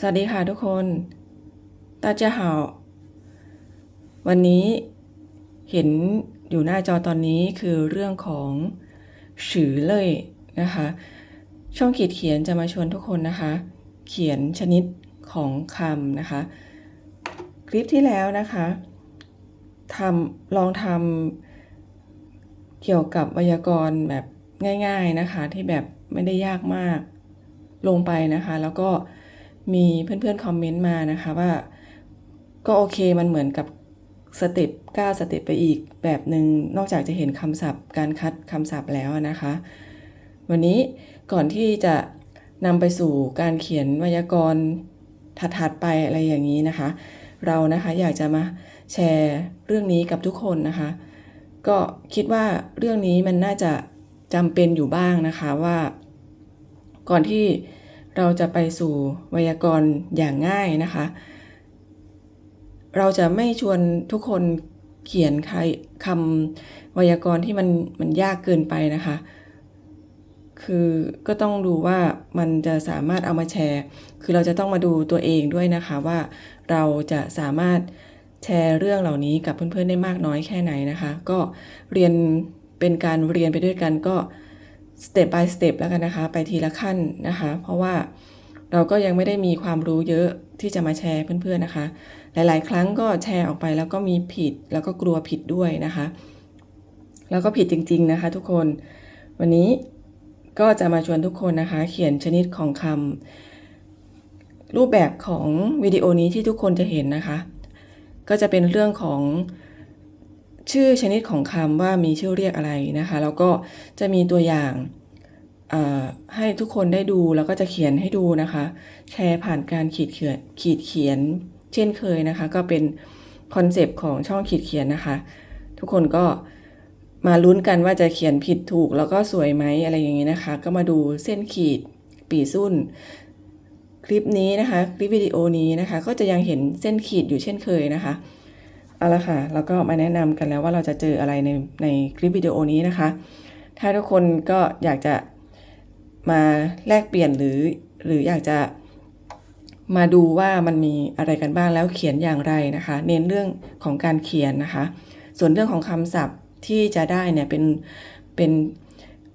สวัสดีค่ะทุกคนตาเจ้าหาวันนี้เห็นอยู่หน้าจอตอนนี้คือเรื่องของฉือเลยนะคะ ช่องขีดเขียนจะมาชวนทุกคนนะคะ เขียนชนิดของคำนะคะ คลิปที่แล้วนะคะทำลองทำเกี่ยวกับไวยากรณ์แบบง่าย ๆนะคะ ที่แบบไม่ได้ยากมากลงไปนะคะ แล้วก็ มีเพื่อนๆคอมเมนต์มานะคะว่าก็โอเคมันเหมือนกับสเต็ปก้าวสเต็ปไปอีกแบบหนึ่งนอกจากจะเห็นคำศัพท์ การคัดคำศัพท์แล้วนะคะ วันนี้ก่อนที่จะนำไปสู่การเขียนไวยากรณ์ถัดๆไปอะไรอย่างนี้นะคะ เรานะคะอยากจะมาแชร์เรื่องนี้กับทุกคนนะคะ ก็คิดว่าเรื่องนี้มันน่าจะจำเป็นอยู่บ้างนะคะว่า ก่อนที่ เราจะไปสู่ไวยากรณ์อย่างง่ายนะคะ เราจะไม่ชวนทุกคนเขียนใครคำไวยากรณ์ที่มันมันยากเกินไปนะคะ คือก็ต้องดูว่ามันจะสามารถเอามาแชร์ คือเราจะต้องมาดูตัวเองด้วยนะคะว่าเราจะสามารถแชร์เรื่องเหล่านี้กับเพื่อนๆได้มากน้อยแค่ไหนนะคะ ก็เรียนเป็นการเรียนไปด้วยกันก็ สเต็ป by สเต็ปแล้วกันนะคะ ไปทีละขั้นนะคะ เพราะว่าเราก็ยังไม่ได้มีความรู้เยอะที่จะมาแชร์เพื่อนๆนะคะ หลายๆ ครั้งก็แชร์ออกไปแล้วก็มีผิดแล้วก็กลัวผิดด้วยนะคะ แล้วก็ผิดจริง ๆนะคะทุกคน วันนี้ก็จะมาชวนทุกคนนะคะ เขียนชนิดของคำรูปแบบของวิดีโอนี้ที่ทุกคนจะเห็นนะคะ ก็จะเป็นเรื่องของ ชื่อชนิดของคำว่ามีชื่อเรียกอะไรนะคะ แล้วก็จะมีตัวอย่างให้ทุกคนได้ดูแล้วก็จะเขียนให้ดูนะคะ แชร์ผ่านการขีดเขียนขีดเขียน เช่นเคยนะคะ ก็เป็นคอนเซปต์ของช่องขีดเขียนนะคะ ทุกคนก็มาลุ้นกันว่าจะเขียนผิดถูกแล้วก็สวยไหมอะไรอย่างนี้นะคะ ก็มาดูเส้นขีดปีสุ่น คลิปนี้นะคะ คลิปวิดีโอนี้นะคะ ก็จะยังเห็นเส้นขีดอยู่เช่นเคยนะคะ เอาละค่ะแล้วก็มาแนะนำกันแล้วว่าเราจะเจออะไรในในคลิปวิดีโอนี้นะคะ ถ้าทุกคนก็อยากจะมาแลกเปลี่ยนหรือหรืออยากจะมาดูว่ามันมีอะไรกันบ้างแล้วเขียนอย่างไรนะคะ เน้นเรื่องของการเขียนนะคะ ส่วนเรื่องของคำศัพท์ที่จะได้เนี่ยเป็นเป็น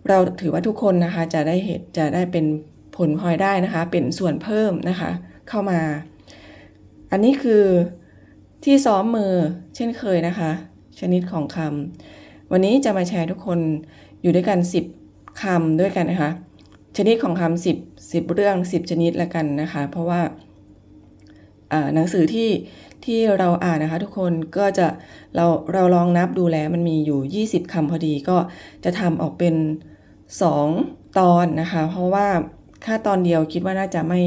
เราถือว่าทุกคนนะคะจะได้เหตุจะได้เป็นผลพลอยได้นะคะ เป็นส่วนเพิ่มนะคะ เข้ามา อันนี้คือ ที่ซ้อมมือเช่นเคยนะคะ ชนิดของคำวันนี้จะมาแชร์ทุกคนอยู่ด้วยกัน 10คำด้วยกันนะคะ ชนิดของคำสิบสิบเรื่อง 10 ชนิดละกันนะคะ เพราะว่าหนังสือที่ที่เราอ่านนะคะทุกคนก็จะเราเราลองนับดูแล้วมันมีอยู่ 20คำพอดีก็จะทำออกเป็น 2 ตอนนะคะ เพราะว่าถ้าตอนเดียวคิดว่าน่าจะไม่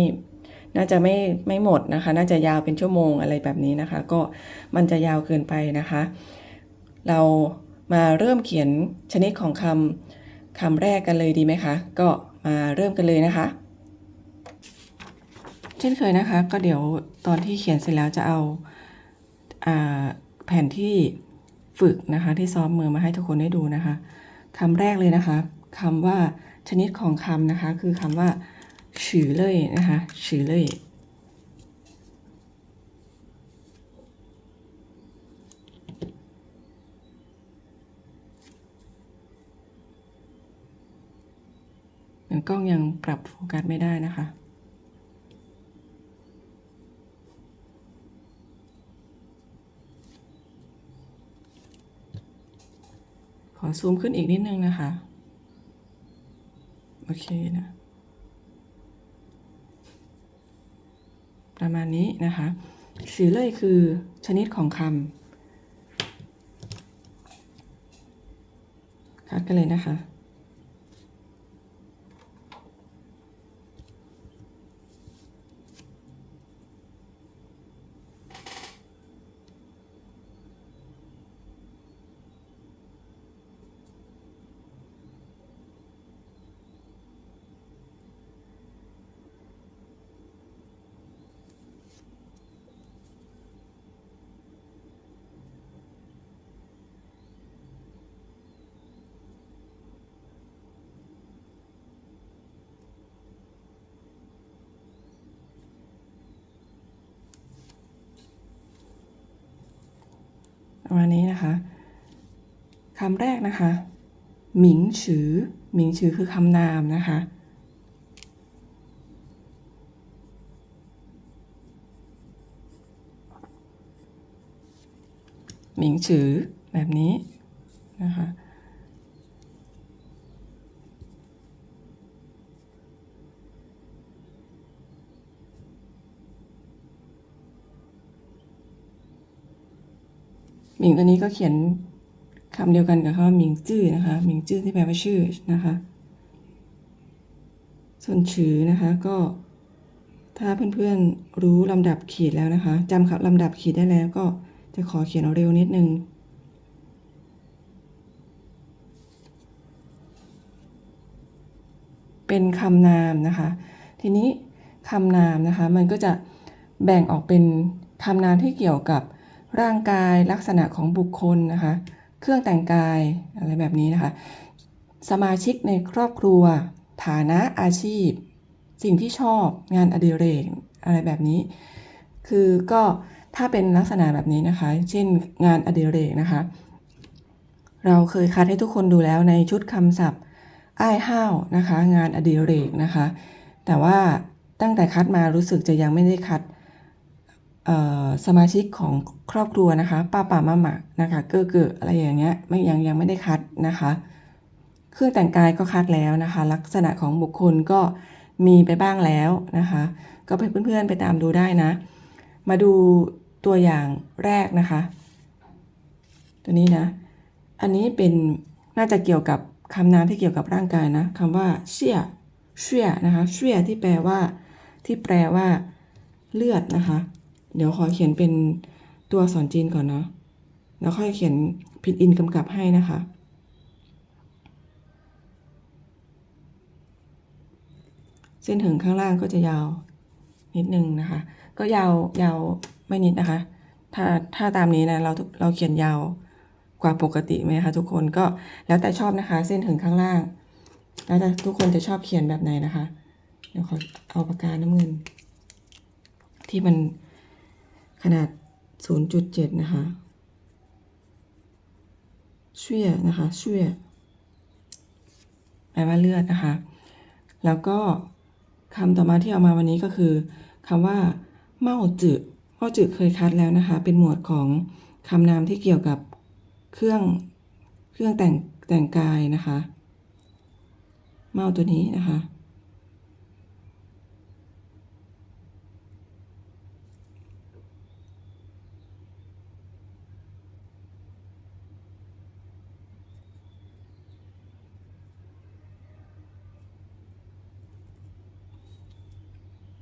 น่าจะไม่ไม่หมดนะคะ น่าจะยาวเป็นชั่วโมงอะไรแบบนี้นะคะ ก็มันจะยาวเกินไปนะคะ เรามาเริ่มเขียนชนิดของคำคำแรกกันเลยดีไหมคะ ก็มาเริ่มกันเลยนะคะ เช่นเคยนะคะ ก็เดี๋ยวตอนที่เขียนเสร็จแล้วจะเอาแผ่นที่ฝึกนะคะ ที่ซ้อมมือมาให้ทุกคนได้ดูนะคะคำแรกเลยนะคะคำว่าชนิดของคำนะคะ คือคำว่า ฉือเลยนะคะฉือเลยเหมือนกล้องยังปรับโฟกัสไม่ได้นะคะขอซูมขึ้นอีกนิดนึงนะคะ โอเคนะ ประมาณนี้นะคะสือเล่ยคือชนิดของคำคัดกันเลยนะคะ ประมาณนี้นะคะคำแรกนะคะหมิงฉือหมิงฉือคือคำนามนะคะหมิงฉือแบบนี้นะคะ มิงตัวนี้ก็เขียนคำเดียวกันกับคำว่าหมิงจื้อนะคะหมิงจื้อที่แปลว่าชื่อนะคะ ส่วนชื่อนะคะก็ถ้าเพื่อนๆรู้ลำดับขีดแล้วนะคะจำครับลำดับขีดได้แล้วก็จะขอเขียนเอาเร็วนิดนึงเป็นคำนามนะคะ ทีนี้คำนามนะคะ มันก็จะแบ่งออกเป็นคำนามที่เกี่ยวกับ ร่างกายลักษณะของบุคคลนะคะ เครื่องแต่งกายอะไรแบบนี้นะคะ สมาชิกในครอบครัว ฐานะอาชีพ สิ่งที่ชอบงานอดิเรกอะไรแบบนี้ คือก็ถ้าเป็นลักษณะแบบนี้นะคะ เช่นงานอดิเรกนะคะ เราเคยคัดให้ทุกคนดูแล้วในชุดคำศัพท์อ้ายห้าวนะคะ งานอดิเรกนะคะ แต่ว่าตั้งแต่คัดมารู้สึกจะยังไม่ได้คัด สมาชิกของครอบครัวนะคะป้าป่ามาหมานะคะเก้อเกออะไรอย่างเงี้ยไม่ยังยังไม่ได้คัดนะคะ เครื่องแต่งกายก็คัดแล้วนะคะ ลักษณะของบุคคลก็มีไปบ้างแล้วนะคะ ก็เพื่อนๆไปตามดูได้นะ มาดูตัวอย่างแรกนะคะ ตัวนี้นะ อันนี้เป็นน่าจะเกี่ยวกับคำนามที่เกี่ยวกับร่างกายนะคำว่าเชี่ยเชี่ยนะคะเชี่ยที่แปลว่า ที่แปลว่า เลือดนะคะ เดี๋ยวขอเขียนเป็นตัวอักษรจีนก่อนเนาะแล้วค่อยเขียนพิดอินกำกับให้นะคะ เส้นถึงข้างล่างก็จะยาวนิดนึงนะคะ ก็ยาวยาวไม่นิดนะคะ ถ้าถ้าตามนี้นะเราเราเขียนยาวกว่าปกติไหมคะทุกคนก็แล้วแต่ชอบนะคะ เส้นถึงข้างล่าง แล้วแต่ทุกคนจะชอบเขียนแบบไหนนะคะ เดี๋ยวขอเอาปากกาน้ำเงิน ที่มัน ขนาด 0.7 นะคะช่วยนะคะช่วยแปลว่าเลือดนะคะ แล้วก็คำต่อมาที่เอามาวันนี้ก็คือคำว่าเมาจืดเมาจืดเคยคัดแล้วนะคะ เป็นหมวดของคำนามที่เกี่ยวกับเครื่องเครื่องแต่งแต่งกายนะคะ เมาตัวนี้นะคะ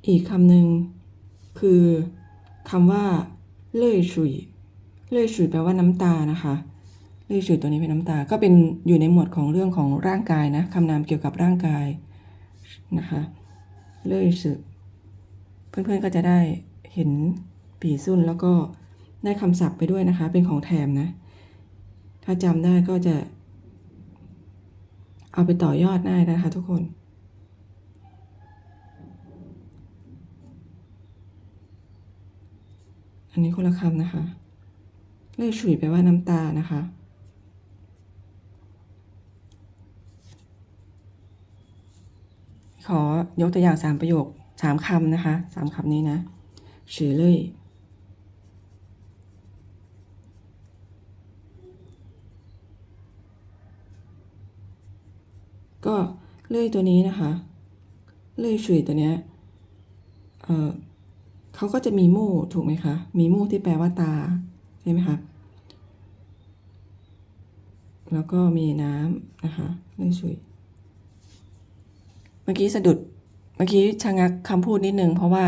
อีกคำหนึ่งคือคำว่าเล่ยฉุยเล่ยฉุยแปลว่าน้ำตานะคะเล่ยฉุยตัวนี้เป็นน้ำตา ก็เป็นอยู่ในหมวดของเรื่องของร่างกายนะคำนามเกี่ยวกับร่างกายนะคะเล่ยฉุยเพื่อนๆก็จะได้เห็นปีสุ่นแล้วก็ได้คำศัพท์ไปด้วยนะคะ เป็นของแถมนะ ถ้าจำได้ก็จะ เอาไปต่อยอดได้นะคะทุกคน อันนี้คนละคำนะคะ เลื่อยฉุยแปลว่าน้ำตานะคะ ขอยกตัวอย่างสามประโยคสามคำนะคะสามคำนี้นะฉือเลื่อยก็เลื่อยตัวนี้นะคะ เลื่อยฉุยตัวเนี้ยเอ่อ เขาก็จะมีมู่ถูกไหมคะ มีมู่ที่แปลว่าตา ใช่ไหมคะแล้วก็มีน้ำนะคะเรื่องชุยเมื่อกี้สะดุดเมื่อกี้ชะงักคำพูดนิดนึง เพราะว่า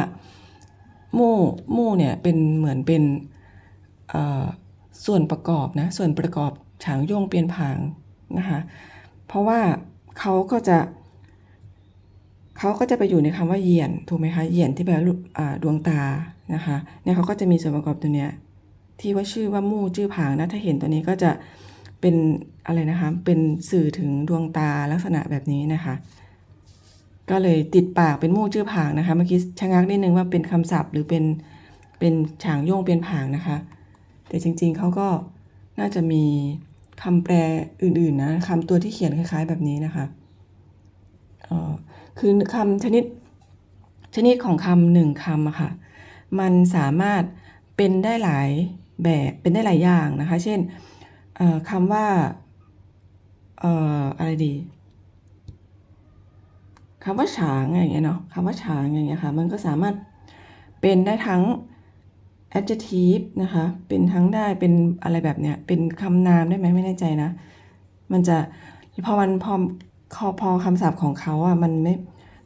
มู่มู่เนี่ยเป็นเหมือนเป็นส่วนประกอบนะส่วนประกอบฉางโย่งเปลี่ยนผางนะคะเพราะว่าเขาก็จะ เขาก็จะไปอยู่ในคำว่าเหยียนถูกไหมคะเหยียนที่แปลว่าดวงตานะคะเนี่ยเขาก็จะมีส่วนประกอบตัวเนี้ยที่ว่าชื่อว่ามู่ชื่อผางนะถ้าเห็นตัวนี้ก็จะเป็นอะไรนะคะเป็นสื่อถึงดวงตาลักษณะแบบนี้นะคะ ก็เลยติดปากเป็นมู่ชื่อผางนะคะเมื่อกี้ชะงักนิดนึงว่าเป็นคำศัพท์หรือเป็นเป็นฉางโยงเป็นผางนะคะ แต่จริงๆเขาก็น่าจะมีคำแปลอื่นๆนะคำตัวที่เขียนคล้าย ๆ แบบนี้นะคะเอ่อ คือคำชนิดชนิดของคำหนึ่งคำอะค่ะ มันสามารถเป็นได้หลายแบบเป็นได้หลายอย่างนะคะ เช่นคำว่าเอ่ออะไรดีคำว่าฉางอย่างเงี้ยเนาะคำว่าฉางอย่างเงี้ยค่ะ มันก็สามารถเป็นได้ทั้ง adjective นะคะ เป็นทั้งได้ เป็นอะไรแบบเนี้ย เป็นคำนามได้ไหมไม่แน่ใจนะ มันจะพอมันพอ พอพอคำศัพท์ของเขาอะมันไม่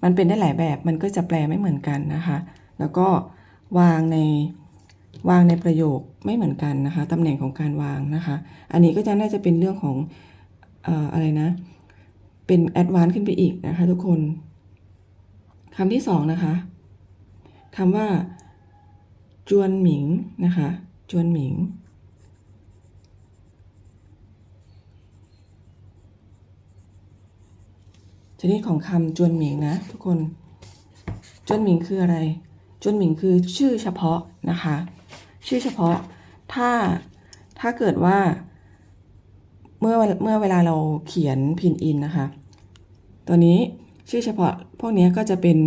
มันเป็นได้หลายแบบ มันก็จะแปลไม่เหมือนกันนะคะ แล้วก็วางในวางในประโยคไม่เหมือนกันนะคะตำแหน่งของการวางนะคะ อันนี้ก็จะน่าจะเป็นเรื่องของเอ่ออะไรนะ เป็นแอดวานซ์ขึ้นไปอีกนะคะ ทุกคนคำที่สองนะคะคำว่า จวนหมิงนะคะ จวนหมิง ชนิดของคำจวนหมิงนะทุกคน จวนหมิงคืออะไร จวนหมิงคือชื่อเฉพาะนะคะ ชื่อเฉพาะ ถ้าถ้าเกิดว่า เมื่อเมื่อเวลาเราเขียนพินอินนะคะ ตัวนี้ชื่อเฉพาะพวกนี้ก็จะเป็น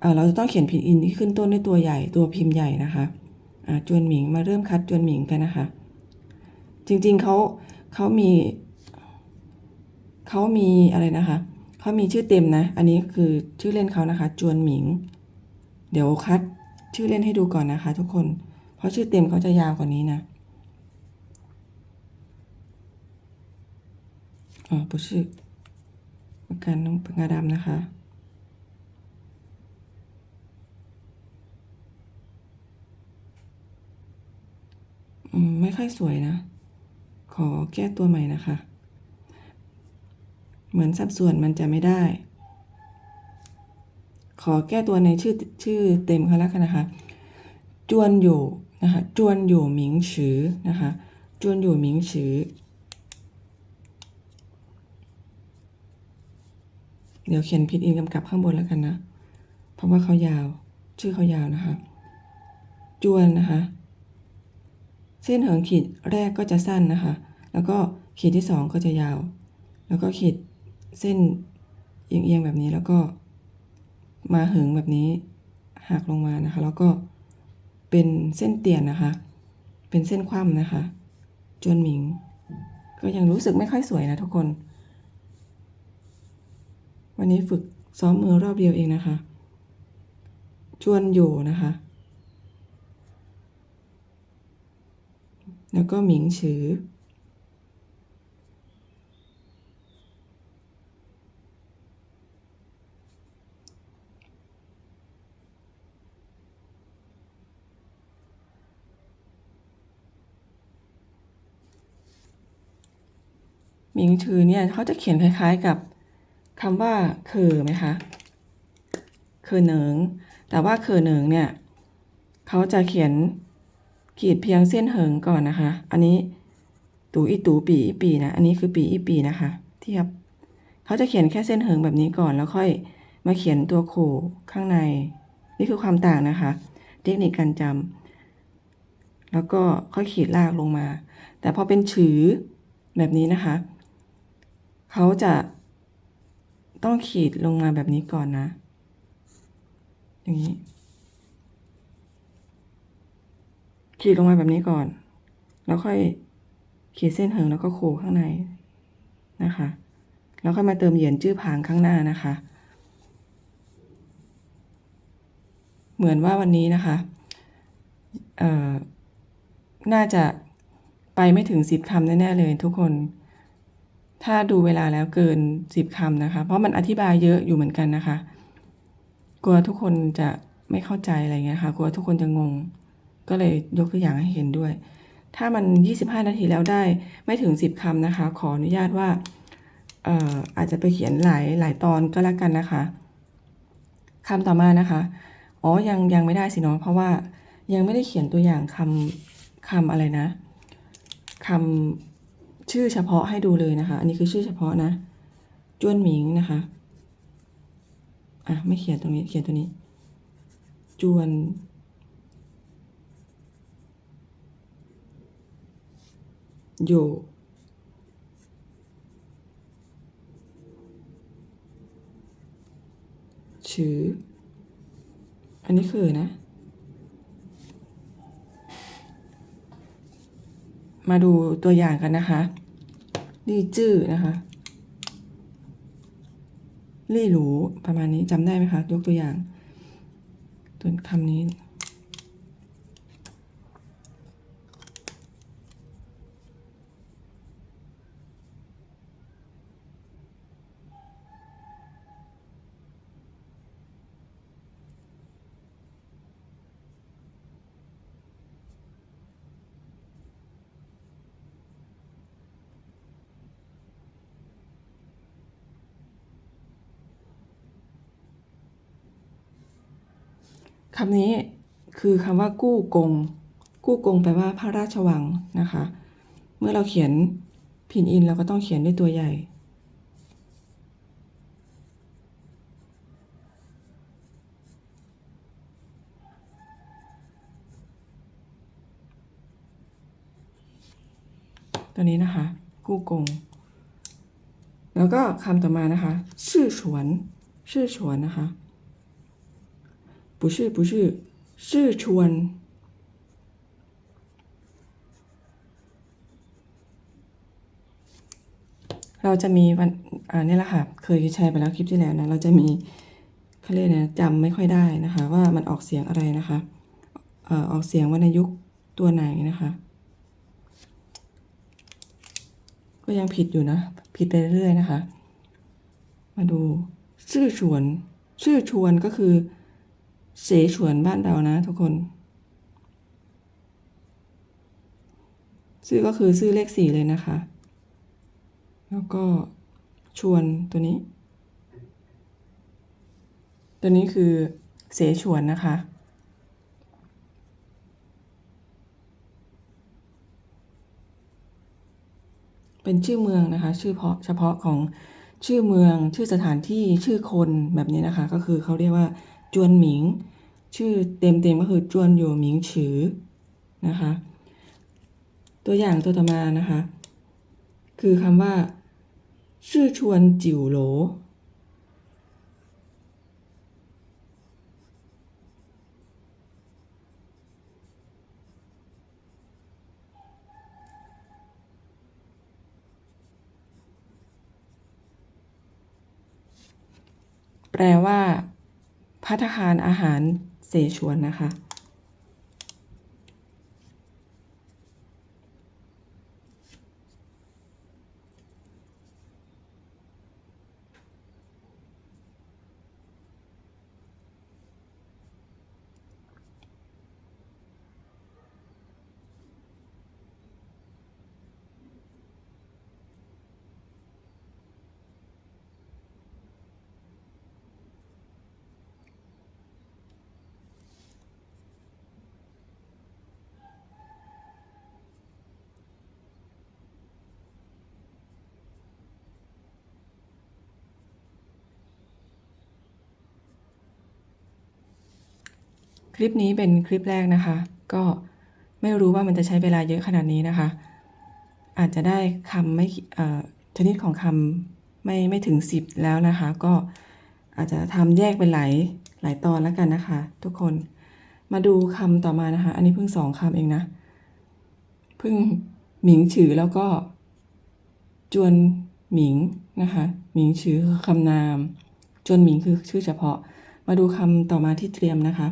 เอ่อเราจะต้องเขียนพินอินที่ขึ้นต้นด้วยตัวใหญ่ตัวพิมพ์ใหญ่นะคะจวนหมิงมาเริ่มคัดจวนหมิงกันนะคะ จริงๆเขาเขามีเขามีอะไรนะคะ เขามีชื่อเต็มนะ อันนี้คือชื่อเล่นเขานะคะ จวนหมิง เดี๋ยวคัดชื่อเล่นให้ดูก่อนนะคะ ทุกคน เพราะชื่อเต็มเขาจะยาวกว่านี้นะอ๋อ不是ประกันน้องปากกาดำนะคะอืมไม่ค่อยสวยนะ ขอแก้ตัวใหม่นะคะ เหมือนสัดส่วนมันจะไม่ได้ ขอแก้ตัวในชื่อชื่อเต็มเขาแล้วกันนะคะ จวนอยู่นะคะ จวนอยู่หมิงฉือนะคะ จวนอยู่หมิงฉือ เดี๋ยวเขียนพิดอินกำกับข้างบนแล้วกันนะ เพราะว่าเขายาว ชื่อเขายาวนะคะ จวนนะคะ เส้นเหิงขีดแรกก็จะสั้นนะคะ แล้วก็ขีดที่สองก็จะยาว แล้วก็ขีด เส้นเอียงๆแบบนี้แล้วก็มาเหิงแบบนี้หักลงมานะคะ แล้วก็เป็นเส้นเตียนนะคะ เป็นเส้นคว่ำนะคะจวนหมิง ก็ยังรู้สึกไม่ค่อยสวยนะทุกคน วันนี้ฝึกซ้อมมือรอบเดียวเองนะคะจวนอยู่นะคะ แล้วก็หมิงฉือ หมิงฉือเนี่ยเขาจะเขียนคล้ายๆกับคำว่าเคอไหมคะเคอเหนิง แต่ว่าเคอเหนิงเนี่ยเขาจะเขียนขีดเพียงเส้นเหิงก่อนนะคะ อันนี้ตูอีตูปีอีปีนะ อันนี้คือปีอีปีนะคะ เทียบเขาจะเขียนแค่เส้นเหิงแบบนี้ก่อนแล้วค่อยมาเขียนตัวโขข้างใน นี่คือความต่างนะคะ เทคนิคการจำแล้วก็ค่อยขีดลากลงมา แต่พอเป็นฉือแบบนี้นะคะ เขาจะต้องขีดลงมาแบบนี้ก่อนนะ อย่างนี้ ขีดลงมาแบบนี้ก่อน แล้วค่อยขีดเส้นเหิงแล้วก็โคข้างในนะคะ แล้วค่อยมาเติมเหยียนจื้อผางข้างหน้านะคะ เหมือนว่าวันนี้นะคะเอ่อน่าจะไปไม่ถึงสิบคำแน่ ๆ เลยทุกคน ถ้าดูเวลาแล้วเกินสิบคำนะคะ เพราะมันอธิบายเยอะอยู่เหมือนกันนะคะ กลัวทุกคนจะไม่เข้าใจอะไรเงี้ยค่ะ กลัวทุกคนจะงง ก็เลยยกตัวอย่างให้เห็นด้วย ถ้ามัน 25 นาทีแล้วได้ไม่ถึง 10คำนะคะ ขออนุญาตว่าเอ่ออาจจะไปเขียนหลายหลายตอนก็แล้วกันนะคะคำต่อมานะคะ อ๋อ ยังยังไม่ได้สิเนาะ เพราะว่ายังไม่ได้เขียนตัวอย่างคำคำอะไรนะคำ ชื่อเฉพาะให้ดูเลยนะคะ อันนี้คือชื่อเฉพาะนะจวนหมิงนะคะอะไม่เขียนตรงนี้เขียนตัวนี้ จวน โยชืออันนี้คือนะ มาดูตัวอย่างกันนะคะ ลี่จื้อนะคะลี่หรูประมาณนี้จำได้ไหมคะ ยกตัวอย่างตัวคำนี้ คำนี้คือคำว่ากู้กง กู้กงแปลว่าพระราชวังนะคะ เมื่อเราเขียนพินอินเราก็ต้องเขียนด้วยตัวใหญ่ ตัวนี้นะคะ กู้กง แล้วก็คำต่อมานะคะ ชื่อฉวน ชื่อฉวนนะคะ 不是不是是ชวน เราจะมีวันอ่านี่แหละค่ะ เคยแชร์ไปแล้วคลิปที่แล้วนะ เราจะมีเขาเรียกนะจำไม่ค่อยได้นะคะ ว่ามันออกเสียงอะไรนะคะเอ่อออกเสียงวรรณยุกต์ตัวไหนนะคะ ก็ยังผิดอยู่นะ ผิดไปเรื่อยๆนะคะ มาดูชื่อชวน ชื่อชวนก็คือ เสฉวนบ้านเรานะทุกคนชื่อก็คือชื่อเลขสี่เลยนะคะ แล้วก็ชวนตัวนี้ ตัวนี้คือเสฉวนนะคะเป็นชื่อเมืองนะคะ ชื่อเพาะเฉพาะของชื่อเมือง ชื่อสถานที่ชื่อคนแบบนี้นะคะ ก็คือเขาเรียกว่า จวนหมิง ชื่อเต็มๆก็คือจวนอยู่หมิงฉือนะคะ ตัวอย่างตัวต่อมานะคะ คือคำว่า ชื่อชวนจิ๋วโหลแปลว่า พัฒหารอาหารเสฉวนนะคะ คลิปนี้เป็นคลิปแรกนะคะ ก็ไม่รู้ว่ามันจะใช้เวลาเยอะขนาดนี้นะคะ อาจจะได้คำไม่ชนิดของคำไม่ไม่ถึง 10 แล้วนะคะ ก็อาจจะทำแยกเป็นหลายหลายตอนแล้วกันนะคะ ทุกคนมาดูคำต่อมานะคะ อันนี้เพิ่งสองคำเองนะ เพิ่งหมิงฉือแล้วก็ จวนหมิงนะคะ หมิงฉือคือคำนาม จวนหมิงคือชื่อเฉพาะ มาดูคำต่อมาที่เตรียมนะคะ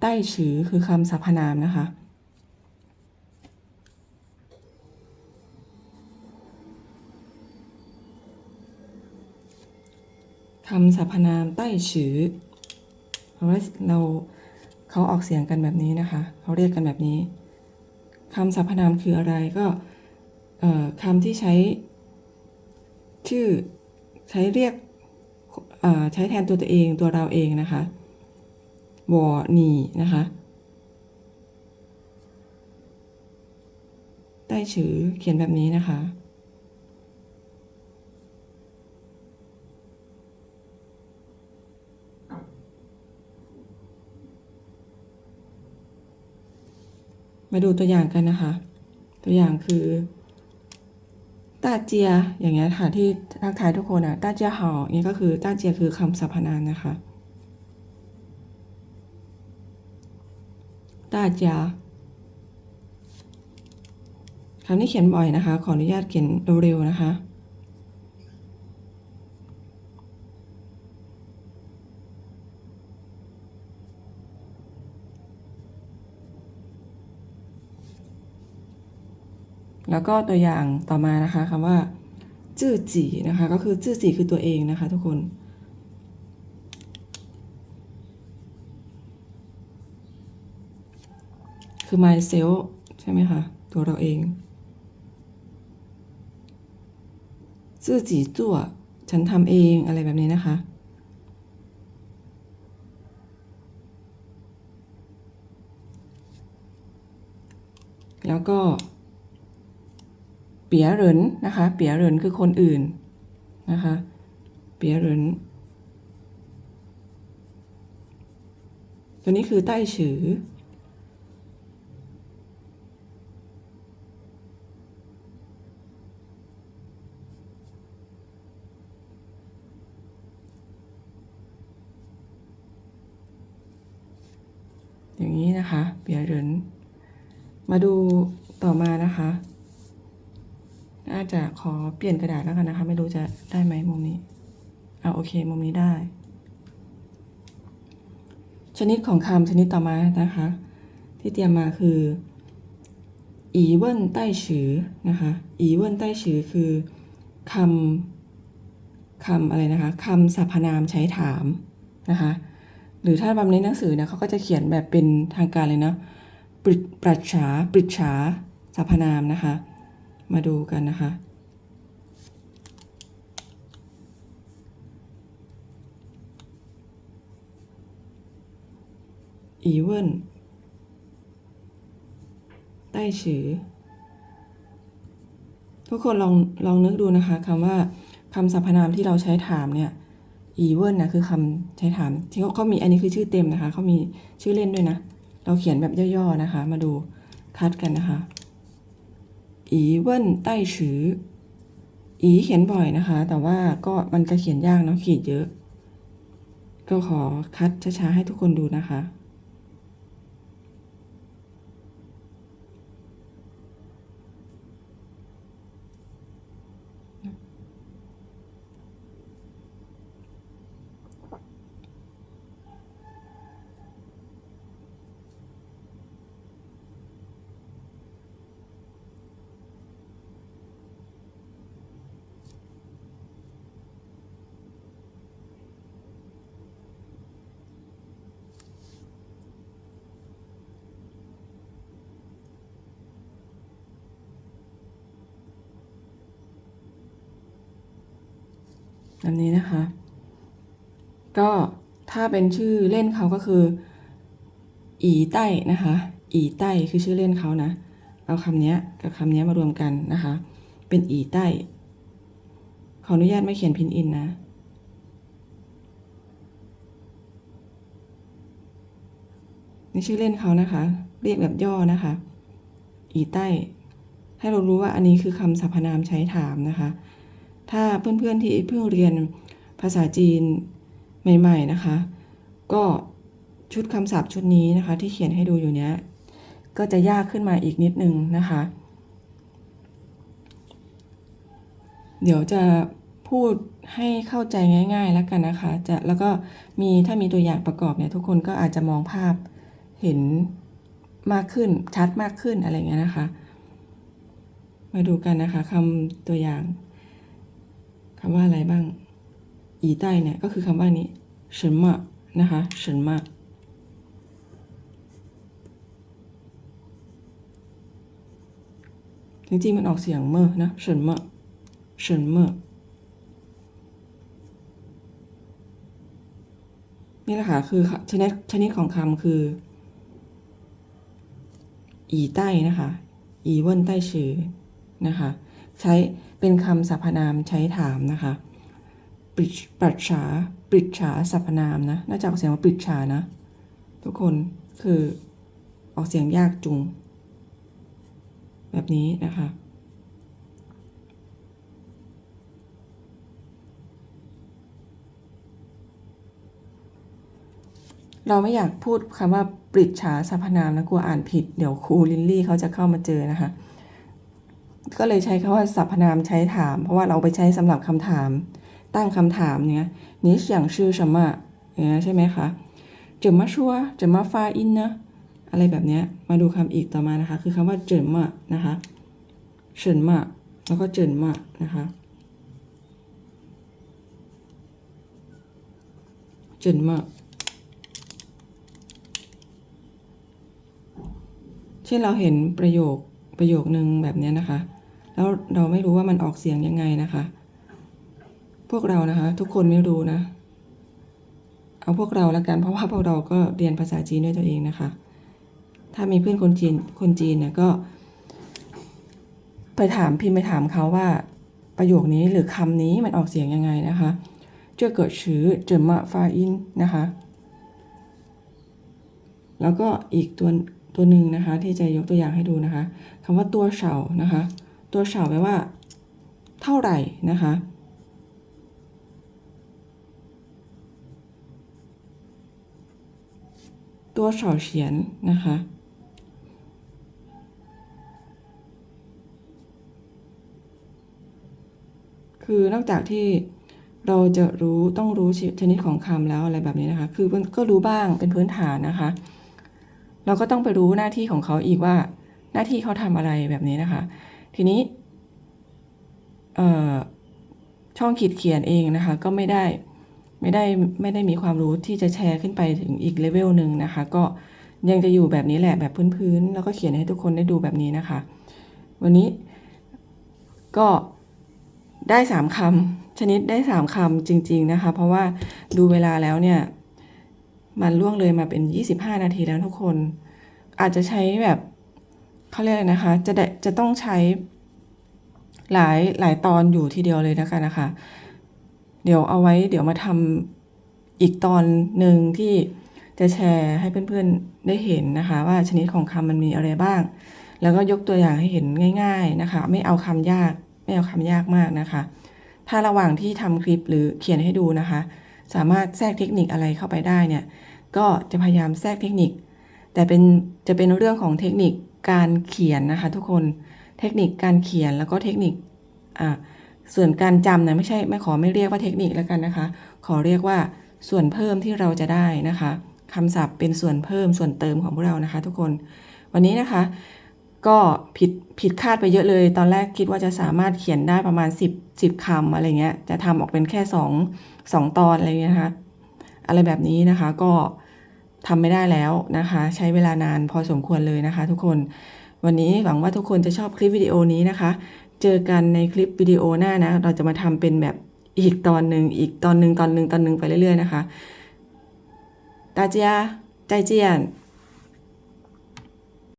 ใต้ฉือคือคำสรรพนามนะคะ คำสรรพนามใต้ฉือเพราะว่าเราเขาออกเสียงกันแบบนี้นะคะ เขาเรียกกันแบบนี้คำสรรพนามคืออะไรก็คำที่ใช้ชื่อใช้เรียกใช้แทนตัวตัวเองตัวเราเองนะคะ วอหนีนะคะใต้ชื่อเขียนแบบนี้นะคะ มาดูตัวอย่างกันนะคะ ตัวอย่างคือต้าเจีย อย่างเงี้ยค่ะที่ทักทายทุกคนอะต้าเจียหาอย่างเงี้ยก็คือต้าเจียคือคำสรรพนามนะคะ ต้าจียคำนี้เขียนบ่อยนะคะ ขออนุญาตเขียนเร็วๆนะคะแล้วก็ตัวอย่างต่อมานะคะคำว่า จื้อจีนะคะ ก็คือจื้อจีคือตัวเองนะคะ ทุกคน คือ myself ใช่ไหมคะ ตัวเราเองจื้อจีจั่วฉันทำเองอะไรแบบนี้นะคะ แล้วก็ เปียเหรินนะคะ เปียเหรินคือคนอื่นนะคะ เปียเหรินตัวนี้คือใต้ฉือ อย่างนี้นะคะเปียเหรินมาดูต่อมานะคะ น่าจะขอเปลี่ยนกระดาษแล้วกันนะคะ ไม่รู้จะได้ไหมมุมนี้เอาโอเค มุมนี้ได้ ชนิดของคำชนิดต่อมานะคะ ที่เตรียมมาคืออีเวนใต้ฉือนะคะอีเวนใต้ฉือคือคำคำอะไรนะคะคำสรรพนามใช้ถามนะคะ หรือถ้าบำในหนังสือเนี่ยเขาก็จะเขียนแบบเป็นทางการเลยนะปริปรัชฉาปริชฉาสรรพนามนะคะ มาดูกันนะคะ อีเวนใต้ฉือ ทุกคนลองลองนึกดูนะคะคำว่าคำสรรพนามที่เราใช้ถามเนี่ย อีเวนนะคือคำใช้ถามที่เขาเขามีอันนี้คือชื่อเต็มนะคะเขามีชื่อเล่นด้วยนะ เราเขียนแบบย่อๆนะคะ มาดูคัดกันนะคะอีเว่นใต้ฉืออีเขียนบ่อยนะคะ แต่ว่าก็มันจะเขียนยากเนาะขีดเยอะ ก็ขอคัดช้าๆให้ทุกคนดูนะคะ แบบนี้นะคะ ก็ถ้าเป็นชื่อเล่นเขาก็คืออีใต้นะคะอีใต้คือชื่อเล่นเขานะ เอาคำนี้กับคำนี้มารวมกันนะคะ เป็นอีใต้ ขออนุญาตไม่เขียนพินอินนะ นี่ชื่อเล่นเขานะคะ เรียกแบบย่อนะคะ อีใต้ ให้เรารู้ว่าอันนี้คือคำสรรพนามใช้ถามนะคะ ถ้าเพื่อนๆที่เพิ่งเรียนภาษาจีนใหม่ ๆนะคะ ก็ชุดคำศัพท์ชุดนี้นะคะ ที่เขียนให้ดูอยู่เนี้ยก็จะยากขึ้นมาอีกนิดนึงนะคะ เดี๋ยวจะพูดให้เข้าใจง่าย ๆแล้วกันนะคะ จะแล้วก็มีถ้ามีตัวอย่างประกอบเนี่ยทุกคนก็อาจจะมองภาพเห็นมากขึ้นชัดมากขึ้นอะไรเงี้ยนะคะ มาดูกันนะคะคำตัวอย่าง คำว่าอะไรบ้าง อีใต้เนี่ยก็คือคำว่านี้เฉินมะนะคะเฉินมะจริงๆมันออกเสียงเมอนะเฉินเมะเฉินเมะนี่แหละค่ะคือชนิดชนิดของคำคือ อีใต้นะคะ อีเวินใต้ชื่อนะคะ ใช้ เป็นคำสรรพนามใช้ถามนะคะปริปรชฉาปริชาสรรพนามนะ น่าจะออกเสียงว่าปริชานะ ทุกคนคือออกเสียงยากจุง แบบนี้นะคะเราไม่อยากพูดคำว่าปริชาสรรพนามนะกลัวอ่านผิด เดี๋ยวครูลินลี่เขาจะเข้ามาเจอนะคะ ก็เลยใช้คำว่าสรรพนามใช้ถาม เพราะว่าเราไปใช้สำหรับคำถาม ตั้งคำถามเนี้ยนิชอย่างชื่อชมะอย่าเนี้ยใช่ไหมคะเจิมมาชัวเจิมมาฟาอินนะอะไรแบบเนี้ยมาดูคำอีกต่อมานะคะ คือคำว่าเจิมมะนะคะเฉินมะแล้วก็เจิมมะนะคะเจิมมะเช่นเราเห็นประโยค ประโยคนึงแบบนี้นะคะ แล้วเราไม่รู้ว่ามันออกเสียงยังไงนะคะ พวกเรานะคะ ทุกคนไม่รู้นะ เอาพวกเราละกันเพราะว่าพวกเราก็เรียนภาษาจีนด้วยตัวเองนะคะ ถ้ามีเพื่อนคนจีนคนจีนเนี่ยก็ ไปถามพิมพ์ไปถามเขาว่า ประโยคนี้หรือคำนี้มันออกเสียงยังไงนะคะเจ้าเกิดชื้อเจิมมาฟาอินนะคะ แล้วก็อีกตัว ตัวหนึ่งนะคะ ที่จะยกตัวอย่างให้ดูนะคะคำว่าตัวเฉานะคะ ตัวเฉาแปลว่า เท่าไหร่นะคะตัวเฉาเฉียนนะคะ คือนอกจากที่เราจะรู้ต้องรู้ชนิดของคำแล้วอะไรแบบนี้นะคะ คือก็รู้บ้างเป็นพื้นฐานนะคะ เราก็ต้องไปรู้หน้าที่ของเขาอีกว่า หน้าที่เขาทำอะไรแบบนี้นะคะ ทีนี้ช่องขีดเขียนเองนะคะ ก็ไม่ได้ไม่ได้ไม่ได้มีความรู้ที่จะแชร์ขึ้นไปถึงอีกเลเวลหนึ่งนะคะ ก็ยังจะอยู่แบบนี้แหละแบบพื้นๆแล้วก็เขียนให้ทุกคนได้ดูแบบนี้นะคะ วันนี้ก็ได้สามคำชนิดได้สามคำจริง ๆนะคะ เพราะว่าดูเวลาแล้วเนี่ย มันล่วงเลยมาเป็น 25 นาทีแล้วทุกคน อาจจะใช้แบบเขาเรียกอะไรนะคะ จะจะต้องใช้หลายหลายตอนอยู่ทีเดียวเลยนะคะนะคะ เดี๋ยวเอาไว้เดี๋ยวมาทำอีกตอนหนึ่งที่จะแชร์ให้เพื่อนๆได้เห็นนะคะ ว่าชนิดของคำมันมีอะไรบ้าง แล้วก็ยกตัวอย่างให้เห็นง่าย ๆนะคะ ไม่เอาคำยาก ไม่เอาคำยากมากนะคะ ถ้าระหว่างที่ทำคลิปหรือเขียนให้ดูนะคะ สามารถแทรกเทคนิคอะไรเข้าไปได้เนี่ยก็จะพยายามแทรกเทคนิค แต่เป็นจะเป็นเรื่องของเทคนิคการเขียนนะคะทุกคนเทคนิคการเขียนแล้วก็เทคนิคอ่าส่วนการจำนะไม่ใช่ไม่ขอไม่เรียกว่าเทคนิคแล้วกันนะคะ ขอเรียกว่าส่วนเพิ่มที่เราจะได้นะคะคำศัพท์เป็นส่วนเพิ่มส่วนเติมของพวกเรานะคะ ทุกคน วันนี้นะคะ ก็ผิดผิดคาดไปเยอะเลย ตอนแรกคิดว่าจะสามารถเขียนได้ประมาณ 10 10คำอะไรเงี้ย จะทำออกเป็นแค่2 2ตอนอะไรเงี้ยนะคะ อะไรแบบนี้นะคะก็ทำไม่ได้แล้วนะคะ ใช้เวลานานพอสมควรเลยนะคะทุกคน วันนี้หวังว่าทุกคนจะชอบคลิปวิดีโอนี้นะคะ เจอกันในคลิปวิดีโอหน้านะ เราจะมาทำเป็นแบบอีกตอนหนึ่งอีกตอนหนึ่งตอนหนึ่งตอนหนึ่งไปเรื่อยๆนะคะตาเจียใจเจียน